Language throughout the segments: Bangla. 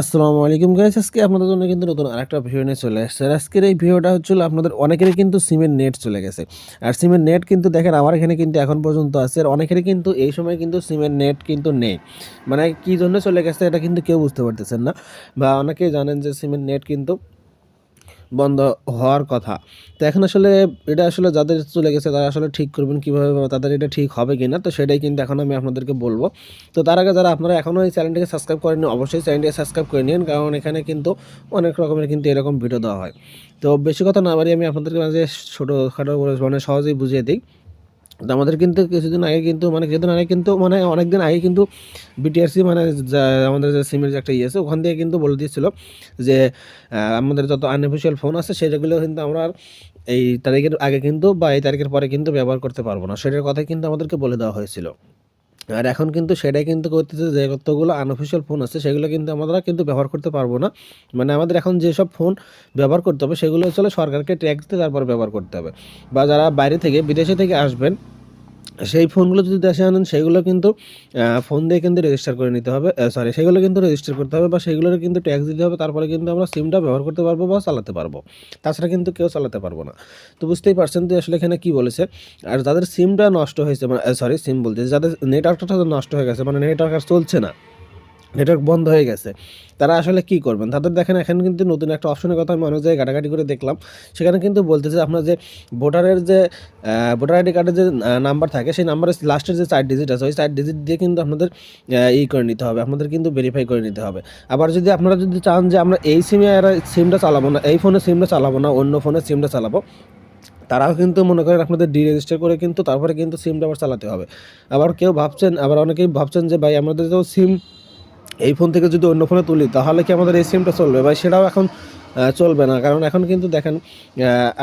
আসসালামু আলাইকুম গাইস আজকে আপনাদের জন্য কিন্তু নতুন আরেকটা ভিডিও নিয়ে চলে আসছে। আজকের এই ভিডিওটা হচ্ছিল আপনাদের অনেকেরই কিন্তু সিমের নেট চলে গেছে। আর সিমের নেট কিন্তু দেখেন, আমার এখানে কিন্তু এখন পর্যন্ত আছে, আর অনেকেরই কিন্তু এই সময় কিন্তু সিমের নেট কিন্তু নেই। মানে কী জন্য চলে গেছে, এটা কিন্তু কেউ বুঝতে পারতেছেন না। বা অনেকেই জানেন যে সিমের নেট কিন্তু বন্ধ হওয়ার কথা। তো এখন আসলে এটা আসলে যাদের চলে গেছে, তারা আসলে ঠিক করবেন কীভাবে তাদের এটা ঠিক হবে কি না তো সেটাই কিন্তু এখন আমি আপনাদেরকে বলব। তো তার আগে যারা আপনারা এখনও এই চ্যানেলটিকে সাবস্ক্রাইব করেন অবশ্যই চ্যানেলটিকে সাবস্ক্রাইব করে নিন, কারণ এখানে কিন্তু অনেক রকমের কিন্তু এরকম ভিডিও দেওয়া হয়। তো বেশি কথা না বাড়ি আমি আপনাদেরকে মাঝে ছোটোখাটো মানে সহজেই বুঝিয়ে দিই। তো আমাদের কিন্তু কিছুদিন আগে কিন্তু মানে কিছুদিন আগে কিন্তু মানে অনেক দিন আগে কিন্তু বিটিআরসি মানে আমাদের যে সিমের যে একটা ইয়ে আছে, ওখান থেকে কিন্তু বলে দিয়েছিল যে আমাদের যত আনঅফিসিয়াল ফোন আছে, সেগুলো কিন্তু আমরা এই তারিখের আগে কিন্তু বা এই তারিখের পরে কিন্তু ব্যবহার করতে পারব না। সেটার কথা কিন্তু আমাদেরকে বলে দেওয়া হয়েছিল। আর এখন কিন্তু সেটাই কিন্তু করতেছে যে কতগুলো আনঅফিসিয়াল ফোন আছে, সেগুলো কিন্তু আমরা কিন্তু ব্যবহার করতে পারব না। মানে আমাদের এখন যেসব ফোন ব্যবহার করতে হবে, সেগুলো হচ্ছে সরকারকে ট্যাক্স দিয়ে তারপর ব্যবহার করতে হবে। বা যারা বাইরে থেকে, বিদেশে থেকে আসবেন সেই ফোনগুলো যদি দেশে আনেন সেইগুলো কিন্তু ফোন দিয়ে কিন্তু রেজিস্টার করে নিতে হবে। সরি সেগুলো কিন্তু রেজিস্টার করতে হবে বা সেগুলোর কিন্তু ট্যাক্স দিতে হবে, তারপরে কিন্তু আমরা সিমটা ব্যবহার করতে পারব বা চালাতে পারব। তাছাড়া কিন্তু কেউ চালাতে পারব না। তো বুঝতেই পারছেন যে আসলে এখানে কী বলেছে? আর যাদের সিমটা নষ্ট হয়েছে মানে সরি সিম বলতে, যাদের নেটওয়ার্কটা নষ্ট হয়ে গেছে মানে নেটওয়ার্ক আর চলছে না নেটওয়ার্ক বন্ধ হয়ে গেছে। তারা আসলে কি করবেন? তাদের দেখেন, এখন কিন্তু নতুন একটা অপশনের কথা আমি অনেক জায়গায় ঘাটাঘাটি করে দেখলাম। সেখানে কিন্তু বলতেছে আপনার যে ভোটারের যে ভোটার আইডি কার্ডের যে নাম্বার থাকে, সেই নাম্বারের লাস্টের যে চার ডিজিট আছে, ওই চার ডিজিট দিয়ে কিন্তু আপনাদের ই করে নিতে হবে। আপনাদের কিন্তু ভেরিফাই করে নিতে হবে। আবার যদি আপনারা যদি চান যে আমরা এই সিমে সিমটা চালাবো না, এই ফোনে সিমটা চালাবো না, অন্য ফোনে সিমটা চালাবো, তারাও কিন্তু মনে করেন আপনাদের ডি রেজিস্টার করে কিন্তু তারপরে কিন্তু সিমটা আবার চালাতে হবে। আবার কেউ ভাবছেন, আবার অনেকেই ভাবছেন যে ভাই, আমাদের তো সিম এই ফোন থেকে যদি অন্য ফোনে তুলি, তাহলে কি আমাদের এই সিমটা চলবে? বা সেটাও এখন চলবে না। কারণ এখন কিন্তু দেখেন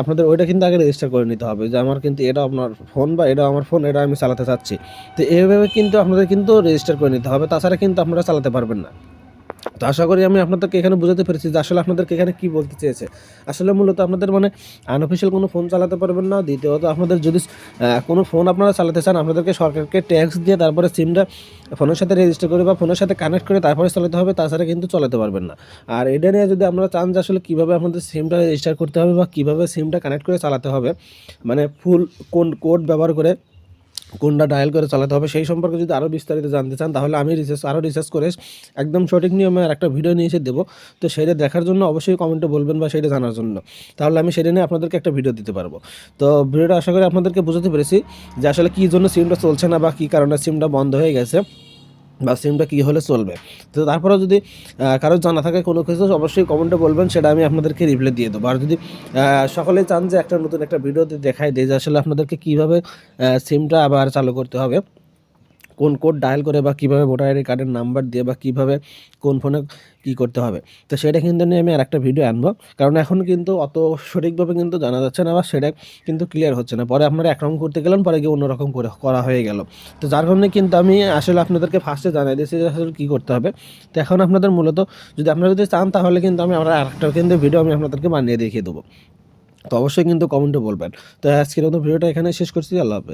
আপনাদের ওইটা কিন্তু আগে রেজিস্টার করে নিতে হবে যে আমার কিন্তু এটা আপনার ফোন বা এটা আমার ফোন এটা আমি চালাতে চাচ্ছি। তো এইভাবে কিন্তু আপনাদের কিন্তু রেজিস্টার করে নিতে হবে। তাছাড়া কিন্তু আপনারা চালাতে পারবেন না। তো আশা করি আমি আপনাদেরকে এখানে বোঝাতে পেরেছি যে আসলে আপনাদেরকে এখানে কী বলতে চেয়েছে। আসলে মূলত আপনাদের মানে আনঅফিসিয়াল কোনো ফোন চালাতে পারবেন না। দ্বিতীয়ত আপনাদের যদি কোনো ফোন আপনারা চালাতে চান, আপনাদেরকে সরকারকে ট্যাক্স দিয়ে তারপরে সিমটা ফোনের সাথে রেজিস্টার করে বা ফোনের সাথে কানেক্ট করে তারপরে চালাতে হবে, তাছাড়া কিন্তু চালাতে পারবেন না। আর এটা নিয়ে যদি আপনারা চান যে আসলে কীভাবে আপনাদের সিমটা রেজিস্টার করতে হবে বা কীভাবে সিমটা কানেক্ট করে চালাতে হবে মানে ফুল কোন কোড ব্যবহার করে কোনটা ডায়াল করে চালাতে হবে সেই সম্পর্কে যদি আরও বিস্তারিত জানতে চান, তাহলে আমি রিসার্চ আরও রিসার্চ করে একদম সঠিক নিয়মে একটা ভিডিও নিয়ে এসে দেবো। তো সেটা দেখার জন্য অবশ্যই কমেন্টে বলবেন বা সেটা জানার জন্য। তাহলে আমি সেটা নিয়ে আপনাদেরকে একটা ভিডিও দিতে পারব। তো ভিডিওটা আশা করি আপনাদেরকে বোঝাতে পেরেছি যে আসলে কী জন্য সিমটা চলছে না বা কী কারণে সিমটা বন্ধ হয়ে গেছে। বা সিমটা কী হলে চলবে। তো তারপরেও যদি কারও জানা থাকে কোনো কিছু, অবশ্যই কমেন্টে বলবেন, সেটা আমি আপনাদেরকে রিপ্লাই দিয়ে দেবো। আর যদি সকলেই চান যে একটা নতুন একটা ভিডিওতে দেখাই দেয় যে আসলে আপনাদেরকে কীভাবে সিমটা আবার চালু করতে হবে। কোন কোড ডায়াল করে বা কীভাবে ভোটার আইডি কার্ডের নাম্বার দিয়ে বা কীভাবে কোন ফোনে কী করতে হবে। তো সেটা কিন্তু নিয়ে আমি আর একটা ভিডিও আনব। কারণ এখন কিন্তু অত সঠিকভাবে কিন্তু জানা যাচ্ছে না বা সেটা কিন্তু ক্লিয়ার হচ্ছে না। পরে আপনারা একরকম করতে গেলেন, পরে গিয়ে অন্যরকম করে করা হয়ে গেল। তো যার কারণে কিন্তু আমি আসলে আপনাদেরকে ফার্স্টে জানাই দিয়েছি যে আসলে কী করতে হবে। তো এখন আপনাদের মূলত যদি আপনারা যদি চান, তাহলে কিন্তু আমি আমরা আরেকটা কিন্তু ভিডিও আমি আপনাদেরকে বানিয়ে দেখিয়ে দেবো। তো অবশ্যই কিন্তু কমেন্টে বলবেন। তো আজকের মতো ভিডিওটা এখানে শেষ করছি। আল্লাহ হাফেজ।